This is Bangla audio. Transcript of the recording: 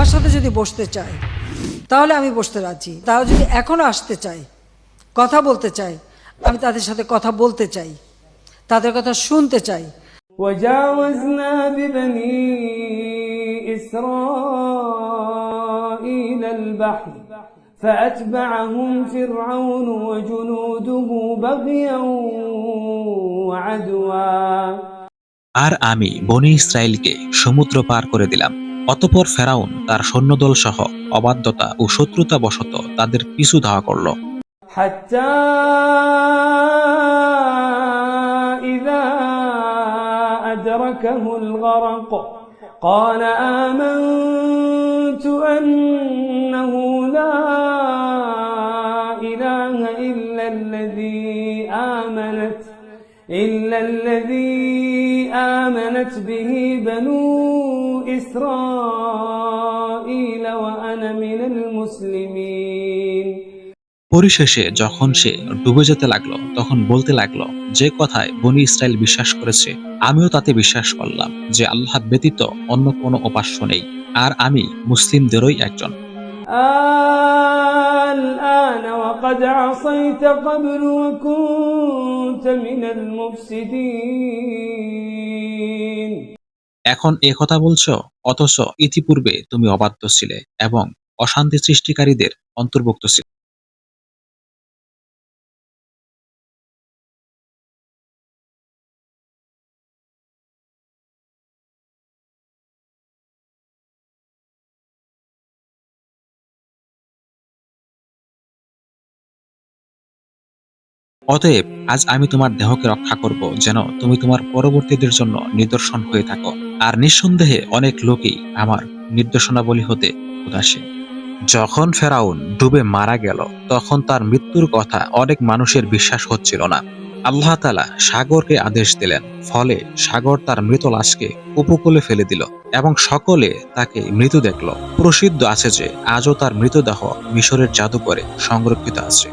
আমার সাথে যদি বসতে চায় তাহলে আমি বসতে রাজি তারা যদি এখনও আসতে চায় কথা বলতে চায় আমি তাদের সাথে কথা বলতে চাই তাদের কথা শুনতে চাই وجاوزنا ببني إسرائيل البحر فأتبعهم فرعون وجنوده بغيا وعدوا আর আমি বনি ইসরায়েলকে সমুদ্র পার করে দিলাম অতপর ফেরাউন তার সৈন্যদল সহ অবাধ্যতা ও শত্রুতা বশত তাদের পিছু ধাওয়া করল حتى إذا أدركه الغرق قال آمنت أنه لا إله إلا الذي آمنت إلا الذي آمنت به بنو إسرائيل وأنا من المسلمين পরিশেষে যখন সে ডুবে যেতে লাগলো তখন বলতে লাগলো যে কথায় বনি ইসরায়েল বিশ্বাস করেছে আমিও তাতে বিশ্বাস করলাম যে আল্লাহ ব্যতীত অন্য কোনো উপাস্য নেই আর আমি মুসলিমদেরই একজন الآن وقد عصيت قبل وكنت من المفسدين এখন এ কথা বলছো অথচ ইতিপূর্বে তুমি অবাধ্য ছিলে এবং অশান্তি সৃষ্টিকারীদের অন্তর্ভুক্ত ছিলে অতএব আজ আমি তোমার দেহকে রক্ষা করব, যেন তুমি তোমার পরবর্তীদের জন্য নিদর্শন হয়ে থাকো। আর নিঃসন্দেহে অনেক লোকই আমার নির্দেশনাবলী হতে উদাসীন। যখন ফেরাউন ডুবে মারা গেল, তখন তার মৃত্যুর কথা অনেক মানুষের বিশ্বাস হচ্ছিল না। আল্লাহ তালা সাগরকে আদেশ দিলেন, ফলে সাগর তার মৃত লাশকে উপকূলে ফেলে দিল এবং সকলে তাকে মৃত দেখল। প্রসিদ্ধ আছে যে, আজও তার মৃতদেহ মিশরের জাদুঘরে সংরক্ষিত আছে।